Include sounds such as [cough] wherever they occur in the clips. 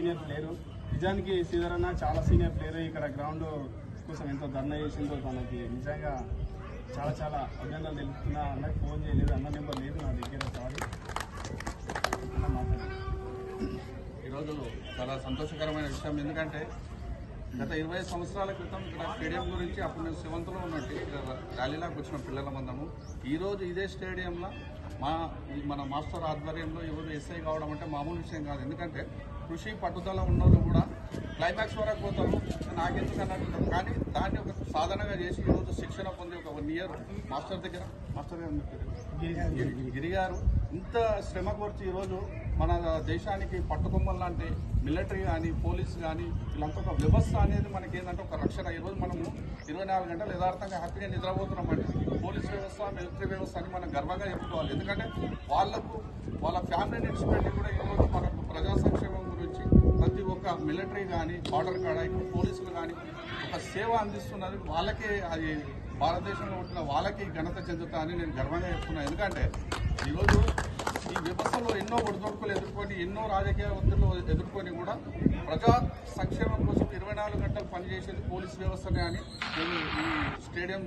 Senior player నిజానికి శ్రీధర్ అన్న చాలా సీనియర్ ప్లేయర్. ఇక్కడ గ్రౌండ్ కోసం ఎంతో ధర్నా చేసిందో తనకి నిజంగా చాలా చాలా అభినందనలు తెలుపుతున్నా. అన్నకి ఫోన్ చేయలేదు. అన్న నెంబర్ లేదు నా దగ్గర. సారీ ఈరోజు చాలా సంతోషకరమైన విషయం. ఎందుకంటే గత ఇరవై సంవత్సరాల క్రితం ఇక్కడ స్టేడియం గురించి అప్పుడు నేను సెవెంత్లో ఉన్నట్టు ఇక్కడ ర్యాలీలోకి వచ్చిన పిల్లల మందము. ఈరోజు ఇదే స్టేడియంలో మా ఈ మన మాస్టర్ ఆధ్వర్యంలో ఎవరు ఎస్ఐ కావడం అంటే మామూలు విషయం కాదు. ఎందుకంటే కృషి పట్టుదల ఉన్నోళ్ళు కూడా క్లైమాక్స్ వరకు పోతారు. నాకెందుకు అన్నట్టు కానీ దాన్ని ఒక సాధనగా చేసి ఈరోజు శిక్షణ పొంది ఒక వన్ ఇయర్ మాస్టర్ దగ్గర. మాస్టర్ గిరిగారు గిరి- గారు ఇంత శ్రమ కోర్చి ఈరోజు మన దేశానికి పట్టుకొమ్మలు లాంటి మిలిటరీ కానీ పోలీస్ కానీ వీళ్ళంతా ఒక వ్యవస్థ అనేది మనకి ఏంటంటే ఒక రక్షణ. ఈరోజు మనము ఇరవై నాలుగు గంటలు యథార్థంగా హ్యాపీగా నిద్రపోతున్నాం అంటే పోలీస్ వ్యవస్థ మిలిటరీ వ్యవస్థ అని మనం గర్వంగా చెప్పుకోవాలి. ఎందుకంటే వాళ్ళకు వాళ్ళ ఫ్యామిలీని విడిచిపెట్టి కూడా ఈరోజు మనకు ప్రజా సంక్షేమం గురించి ప్రతి ఒక్క మిలిటరీ కానీ బార్డర్ కాడ ఇప్పుడు పోలీసులు కానీ ఒక సేవ అందిస్తున్నది వాళ్ళకే అది భారతదేశంలో ఉంటున్న వాళ్ళకి ఘనత చెందుతా అని నేను గర్వంగా చెప్తున్నాను ఎందుకంటే ఈరోజు ఈ వ్యవస్థలో ఎన్నో ఒడిదొడుకులు ఎదుర్కొని ఎన్నో రాజకీయ ఒత్తిళ్ళు ఎదుర్కొని కూడా ప్రజా సంక్షేమం కోసం ఇరవై నాలుగు గంటలు పనిచేసేది పోలీస్ వ్యవస్థనే అని నేను ఈ స్టేడియం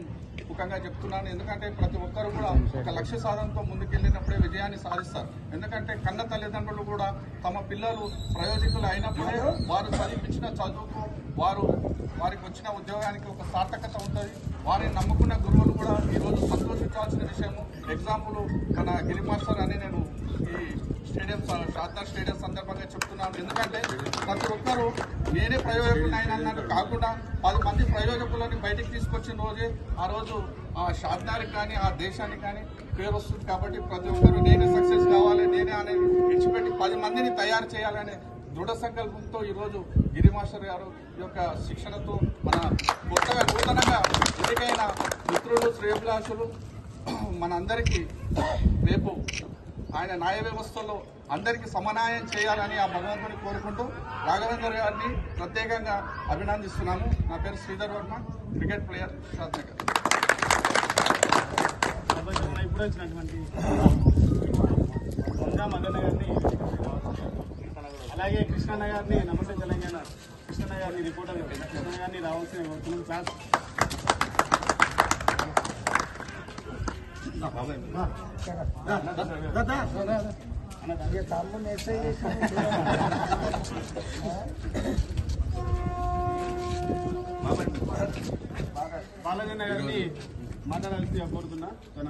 ముఖంగా చెప్తున్నాను. ఎందుకంటే ప్రతి ఒక్కరు కూడా ఒక లక్ష్య సాధనతో ముందుకెళ్ళినప్పుడే విజయాన్ని సాధిస్తారు. ఎందుకంటే కన్న తల్లిదండ్రులు కూడా తమ పిల్లలు ప్రయోజకులు అయినప్పుడే వారు చదివించిన చదువుకు వారు వారికి వచ్చిన ఉద్యోగానికి ఒక సార్థకత ఉంటుంది. వారిని నమ్ముకున్న గురువులు కూడా ఈరోజు సంతోషించాల్సిన విషయము. ఎగ్జాంపుల్ మన గిరి మాస్టర్ అని నేను ఈ స్టేడియం సందర్భంగా చెప్తున్నాను. ఎందుకంటే ప్రతి ఒక్కరు నేనే ప్రయోజకులు అయినా అన్నట్టు కాకుండా పది మంది ప్రయోజకులని బయటికి తీసుకొచ్చిన రోజే ఆ రోజు ఆ షాద్నగర్కి కానీ ఆ దేశానికి కానీ పేరు వస్తుంది కాబట్టి ప్రతి ఒక్కరు నేనే సక్సెస్ కావాలి నేనే అనే విడిచిపెట్టి పది మందిని తయారు చేయాలనే దృఢ సంకల్పంతో ఈరోజు గిరి మాస్టర్ గారు ఈ యొక్క శిక్షణతో మన కొత్తగా నూతనంగా ఎన్నికైన మిత్రులు శ్రేయభిలాషులు [clears throat] మనందరికీ రేపు ఆయన న్యాయ వ్యవస్థలో అందరికీ సమన్యాయం చేయాలని ఆ భగవంతుని కోరుకుంటూ రాఘవేంద్ర గారిని ప్రత్యేకంగా అభినందిస్తున్నాము. నా పేరు శ్రీధర్ వర్మ క్రికెట్ ప్లేయర్ శ్రద్ధగా ప్రపంచంలో ఇప్పుడు వచ్చినటువంటి మదన్న గారిని అలాగే కృష్ణన్న గారిని నమస్తే తెలంగాణ. కృష్ణన్న గారిని రిపోర్టర్ కృష్ణన్న గారిని రావాల్సిన కోరుతున్నాం. గారిని మాట్లాడాల్సి కోరుతున్నా తన